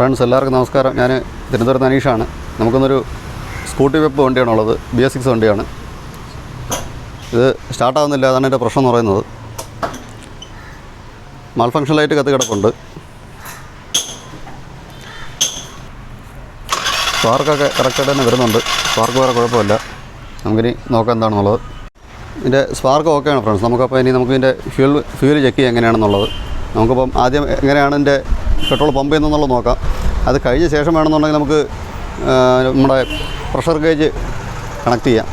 Friends എല്ലാവർക്കും നമസ്കാരം. ഞാൻ തിരുവനന്തപുരത്ത് അനീഷാണ്. നമുക്കൊന്നൊരു സ്കൂട്ടി വെപ്പ് വണ്ടിയാണുള്ളത്. ബി എസ് സിക്സ് വണ്ടിയാണ്. ഇത് സ്റ്റാർട്ടാവുന്നില്ല അതാണ് എന്റെ പ്രശ്നം എന്ന് പറയുന്നത്. മൾഫങ്ഷൻ ലൈറ്റ് കത്ത് കിടപ്പുണ്ട്. സ്പാർക്കൊക്കെ കറക്റ്റായിട്ട് തന്നെ വരുന്നുണ്ട്. സ്പാർക്ക് വേറെ കുഴപ്പമില്ല. നമുക്കിനി നോക്കാം എന്താണെന്നുള്ളത്. ഇതിന്റെ സ്പാർക്ക് ഓക്കെയാണ് ഫ്രണ്ട്സ്. നമുക്കപ്പോൾ ഇനി നമുക്ക് ഇതിന്റെ ഫ്യൂൽ ഫ്യൂൽ ചെക്ക് ചെയ്യാം എങ്ങനെയാണെന്നുള്ളത്. നമുക്കിപ്പം ആദ്യം എങ്ങനെയാണ് ഇതിന്റെ പെട്രോൾ പമ്പ് ചെയ്യുന്നുള്ളത് നോക്കാം. അത് കഴിഞ്ഞ ശേഷം വേണമെന്നുണ്ടെങ്കിൽ നമുക്ക് നമ്മുടെ പ്രഷർ ഗേജ് കണക്ട് ചെയ്യാം.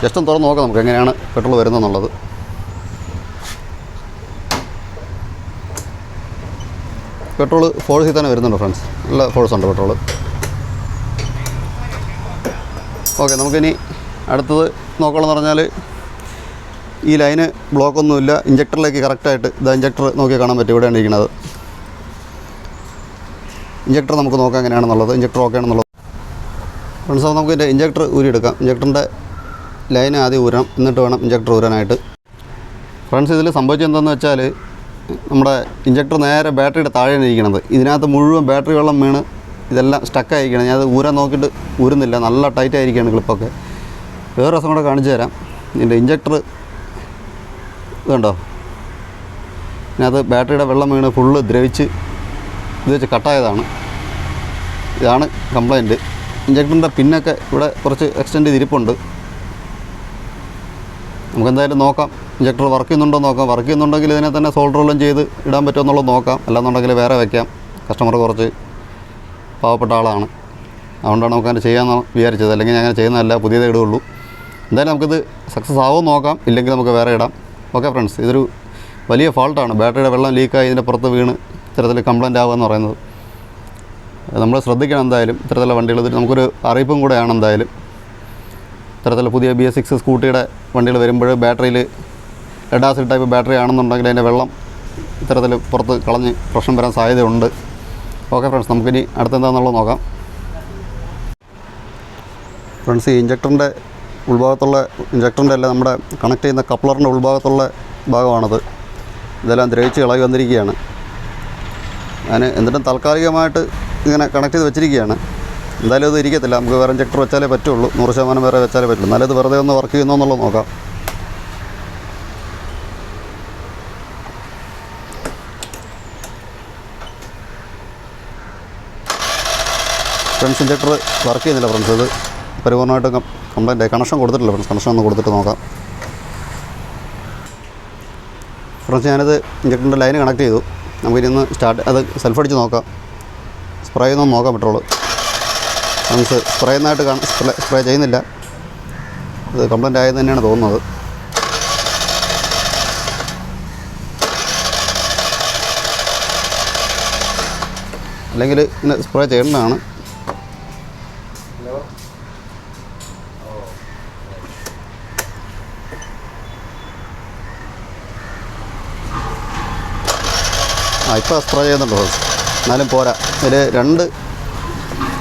ജസ്റ്റ് ഒന്ന് തുറന്ന് നോക്കാം നമുക്ക് എങ്ങനെയാണ് പെട്രോൾ വരുന്നതെന്നുള്ളത്. പെട്രോൾ ഫോഴ്സിൽ തന്നെ വരുന്നുണ്ട് ഫ്രണ്ട്സ്. നല്ല ഫോഴ്സ് ഉണ്ട് പെട്രോൾ. ഓക്കെ നമുക്കിനി അടുത്തത് നോക്കുകയെന്ന് പറഞ്ഞാൽ ഈ ലൈന് ബ്ലോക്കൊന്നുമില്ല. ഇഞ്ചക്ടറിലേക്ക് കറക്റ്റായിട്ട് ഇത് ഇഞ്ചക്ടർ നോക്കി കാണാൻ പറ്റും. ഇവിടെയാണ് ഇരിക്കുന്നത്. ഇഞ്ചക്ടർ നമുക്ക് നോക്കാം എങ്ങനെയാണെന്നുള്ളത് ഇഞ്ചക്ടർ ഓക്കെ ആണെന്നുള്ളത്. ഫ്രണ്ട്സ് അപ്പോൾ നമുക്ക് ഇതിന്റെ ഇഞ്ചക്ടർ ഊരിയെടുക്കാം. ഇഞ്ചക്ടറിന്റെ ലൈൻ ആദ്യം ഊരണം എന്നിട്ട് വേണം ഇഞ്ചക്ടർ ഊരാനായിട്ട്. ഫ്രണ്ട്സ് ഇതിൽ സംഭവിച്ചത് എന്താണെന്ന് വെച്ചാൽ നമ്മുടെ ഇഞ്ചക്ടർ നേരെ ബാറ്ററിയുടെ താഴെയാണ് ഇരിക്കുന്നത് ഇതിനകത്ത് മുഴുവൻ ബാറ്ററി വെള്ളം വീണ് ഇതെല്ലാം സ്റ്റക്കായിരിക്കണം ഞാൻ അത് ഊരാൻ നോക്കിയിട്ട് ഊരുന്നില്ല. നല്ല ടൈറ്റ് ആയിരിക്കുകയാണ് ക്ലിപ്പൊക്കെ വേറെ രസം കൂടെ കാണിച്ചു തരാം. ഇതിന്റെ ഇഞ്ചക്ടർ ഇതുണ്ടോ? ഇതിനകത്ത് ബാറ്ററിയുടെ വെള്ളം വീണ് ഫുള്ള് ദ്രവിച്ച് ഇത് വെച്ച് കട്ടായതാണ് ഇതാണ് കംപ്ലൈന്റ് ഇഞ്ചക്ടറിന്റെ പിന്നൊക്കെ ഇവിടെ കുറച്ച് എക്സ്റ്റെൻഡ് ചെയ്തിരിപ്പുണ്ട് നമുക്കെന്തായാലും നോക്കാം. ഇഞ്ചക്ടർ വർക്ക് ചെയ്യുന്നുണ്ടോ നോക്കാം. വർക്ക് ചെയ്യുന്നുണ്ടെങ്കിൽ ഇതിനെ തന്നെ സോൾഡർ എല്ലാം ചെയ്ത് ഇടാൻ പറ്റുമെന്നുള്ളത് നോക്കാം. അല്ലാന്നുണ്ടെങ്കിൽ വേറെ വയ്ക്കാം കസ്റ്റമർ കുറച്ച് പാവപ്പെട്ട ആളാണ്. അതുകൊണ്ടാണ് നമുക്കങ്ങനെ ചെയ്യാമെന്ന് വിചാരിച്ചത്. അല്ലെങ്കിൽ ഞാൻ അങ്ങനെ ചെയ്യുന്നതല്ല പുതിയതേ ഇടുകയുള്ളൂ. എന്തായാലും നമുക്കിത് സക്സസ് ആവുമെന്ന് നോക്കാം. ഇല്ലെങ്കിൽ നമുക്ക് വേറെ ഇടാം. ഓക്കെ ഫ്രണ്ട്സ് ഇതൊരു വലിയ ഫാൾട്ടാണ് ബാറ്ററിയുടെ വെള്ളം ലീക്കായി ഇതിന്റെ പുറത്ത് വീണ് ഇത്തരത്തിൽ കംപ്ലൈന്റ് ആവുക എന്ന് പറയുന്നത്. നമ്മൾ ശ്രദ്ധിക്കണം എന്തായാലും ഇത്തരത്തിലുള്ള വണ്ടികൾ നമുക്കൊരു അറിയിപ്പും കൂടെയാണ് എന്തായാലും. ഇത്തരത്തിലുള്ള പുതിയ ബി എസ് സിക്സ് സ്കൂട്ടിയുടെ വണ്ടികൾ വരുമ്പോൾ ബാറ്ററിയിൽ ലഡാസിൽ ടൈപ്പ് ബാറ്ററി ആണെന്നുണ്ടെങ്കിൽ അതിന്റെ വെള്ളം ഇത്തരത്തിൽ പുറത്ത് കളഞ്ഞ് പ്രശ്നം വരാൻ സാധ്യതയുണ്ട്. ഓക്കെ ഫ്രണ്ട്സ് നമുക്കിനി അടുത്തെന്താണെന്നുള്ളത് നോക്കാം. ഫ്രണ്ട്സ് ഈ ഇഞ്ചക്ടറിന്റെ ഉൾഭാഗത്തുള്ള ഇഞ്ചക്ടറിന്റെ അല്ല നമ്മുടെ കണക്ട് ചെയ്യുന്ന കപ്ലറിന്റെ ഉൾഭാഗത്തുള്ള ഭാഗമാണത്. ഇതെല്ലാം ദ്രവിച്ച് ഇളകി വന്നിരിക്കുകയാണ്. ഞാൻ എന്നിട്ടും താൽക്കാലികമായിട്ട് ഇങ്ങനെ കണക്ട് ചെയ്ത് വെച്ചിരിക്കുകയാണ്. എന്തായാലും ഇത് ഇരിക്കത്തില്ല. നമുക്ക് വേറെ ഇഞ്ചക്ടർ വെച്ചാലേ പറ്റുള്ളൂ. നൂറ് ശതമാനം വേറെ വെച്ചാലേ പറ്റുള്ളൂ. നല്ലത് വെറുതെ ഒന്ന് വർക്ക് ചെയ്യുന്നോ എന്നുള്ളത് നോക്കാം. ഫ്രണ്ട്സ് ഇഞ്ചക്ടർ വർക്ക് ചെയ്യുന്നില്ല ഫ്രണ്ട്സ് ഇത് പരിപൂർണമായിട്ട് കംപ്ലൈന്റ് കണക്ഷൻ കൊടുത്തിട്ടില്ല ഫ്രണ്ട്സ് കണക്ഷൻ ഒന്ന് കൊടുത്തിട്ട് നോക്കാം. ഫ്രണ്ട്സ് ഞാനിത് ഇഞ്ചക്ടറിന്റെ ലൈന് കണക്ട് ചെയ്തു. നമുക്കിനി ഒന്ന് സ്റ്റാർട്ട് അത് സെൽഫ് അടിച്ച് നോക്കാം. സ്പ്രേ ഒന്നും നോക്കാൻ പറ്റുള്ളൂ. ഫ്രണ്ട്സ് സ്പ്രേ ഒന്നായിട്ട് കാണാൻ സ്പ്രേ സ്പ്രേ ചെയ്യുന്നില്ല. ഇത് കംപ്ലൈന്റ് ആയെന്ന് തന്നെയാണ് തോന്നുന്നത്. അല്ലെങ്കിൽ ഇങ്ങനെ സ്പ്രേ ചെയ്യേണ്ടതാണ്. ആ ഇപ്പോൾ സ്പ്രേ ചെയ്യുന്നുണ്ട് എന്നാലും പോരാ. ഇതിൽ രണ്ട്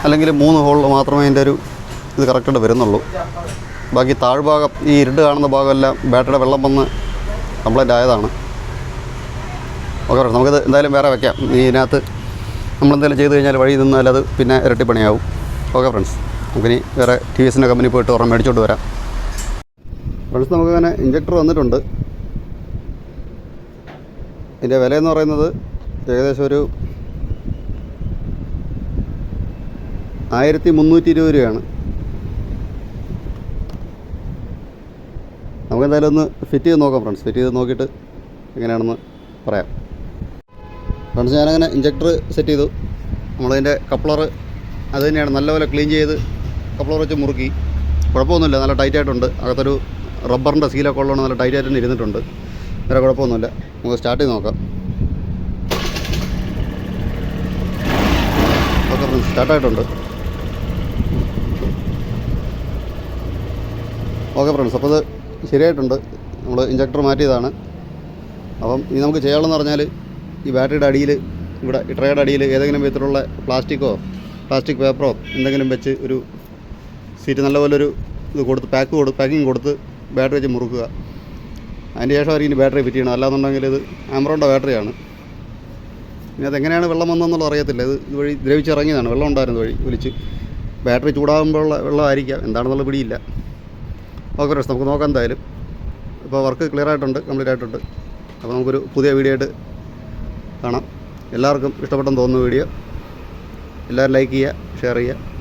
അല്ലെങ്കിൽ മൂന്ന് ഹോളിൽ മാത്രമേ അതിന്റെ ഒരു ഇത് കറക്റ്റായിട്ട് വരുന്നുള്ളൂ. ബാക്കി താഴ്ഭാഗം ഈ ഇരുട്ട് കാണുന്ന ഭാഗമെല്ലാം ബാറ്ററിയുടെ വെള്ളം വന്ന് കംപ്ലൈന്റ് ആയതാണ്. ഓക്കെ നമുക്കിത് എന്തായാലും വേറെ വെക്കാം. ഇതിനകത്ത് നമ്മളെന്തെങ്കിലും ചെയ്ത് കഴിഞ്ഞാൽ വഴി നിന്നാൽ അത് പിന്നെ ഇരട്ടിപ്പണിയാവും. ഓക്കെ ഫ്രണ്ട്സ് നമുക്കിനി വേറെ ടി വി എസിന്റെ കമ്പനി പോയിട്ട് ഒരെണ്ണം മേടിച്ചോണ്ട് വരാം. ഫ്രണ്ട്സ് നമുക്കങ്ങനെ ഇഞ്ചക്ടർ വന്നിട്ടുണ്ട്. ഇതിന്റെ വില എന്ന് പറയുന്നത് ഏകദേശം ഒരു ആയിരത്തി മുന്നൂറ്റി ഇരുപത് രൂപയാണ്. നമുക്കെന്തായാലും ഒന്ന് ഫിറ്റ് ചെയ്ത് നോക്കാം ഫ്രണ്ട്സ് ഫിറ്റ് ചെയ്ത് നോക്കിയിട്ട് എങ്ങനെയാണെന്ന് പറയാം. ഫ്രണ്ട്സ് ഞാനങ്ങനെ ഇഞ്ചക്ടർ സെറ്റ് ചെയ്തു. നമ്മളതിന്റെ കപ്ലർ അത് തന്നെയാണ് നല്ലപോലെ ക്ലീൻ ചെയ്ത് കപ്ലർ വെച്ച് മുറുക്കി. കുഴപ്പമൊന്നുമില്ല നല്ല ടൈറ്റ് ആയിട്ടുണ്ട്. അകത്തൊരു റബ്ബറിന്റെ സീലൊക്കെ ഉള്ളതുകൊണ്ട് നല്ല ടൈറ്റ് ആയിട്ട് തന്നെ ഇരുന്നിട്ടുണ്ട്. വേറെ കുഴപ്പമൊന്നുമില്ല. നമുക്ക് സ്റ്റാർട്ട് ചെയ്ത് നോക്കാം. ഓക്കെ സ്റ്റാർട്ടായിട്ടുണ്ട് ഓക്കെ ഫ്രണ്ട്സ് അപ്പോൾ ഇത് ശരിയായിട്ടുണ്ട്. നമ്മൾ ഇഞ്ചക്ടർ മാറ്റിയതാണ്. അപ്പം ഇനി നമുക്ക് ചെയ്യാനുള്ളതെന്ന് പറഞ്ഞാൽ ഈ ബാറ്ററിയുടെ അടിയിൽ ഇവിടെ ഈ അടിയിൽ ഏതെങ്കിലും വിധത്തിലുള്ള പ്ലാസ്റ്റിക്കോ പ്ലാസ്റ്റിക് പേപ്പറോ എന്തെങ്കിലും വെച്ച് ഒരു സീറ്റ് നല്ലപോലെ ഒരു ഇത് കൊടുത്ത് പാക്ക് കൊടു പാക്കിങ് കൊടുത്ത് ബാറ്ററി വെച്ച് മുറുക്കുക. അതിന് ശേഷമായിരിക്കും ഇനി ബാറ്ററി ഫിറ്റ് ചെയ്യണം അല്ലാന്നുണ്ടെങ്കിൽ ഇത് ആമറോണിന്റെ ബാറ്ററിയാണ് ഇനി അതെങ്ങനെയാണ് വെള്ളം വന്നതെന്നുള്ളത് അറിയത്തില്ല. ഇത് ഇതുവഴി ദ്രവിച്ചിറങ്ങിയതാണ്. വെള്ളം ഉണ്ടായിരുന്നു വഴി ഒലിച്ച്. ബാറ്ററി ചൂടാകുമ്പോഴുള്ള വെള്ളമായിരിക്കാം എന്താണെന്നുള്ള പിടിയില്ല. ഓക്കെ ഫ്രണ്ട്സ് നമുക്ക് നോക്കാം എന്തായാലും. ഇപ്പോൾ വർക്ക് ക്ലിയർ ആയിട്ടുണ്ട് കംപ്ലീറ്റ് ആയിട്ടുണ്ട്. അപ്പോൾ നമുക്കൊരു പുതിയ വീഡിയോ ആയിട്ട് കാണാം. എല്ലാവർക്കും ഇഷ്ടപ്പെട്ടെന്ന് തോന്നുന്ന വീഡിയോ എല്ലാവരും ലൈക്ക് ചെയ്യുക ഷെയർ ചെയ്യുക.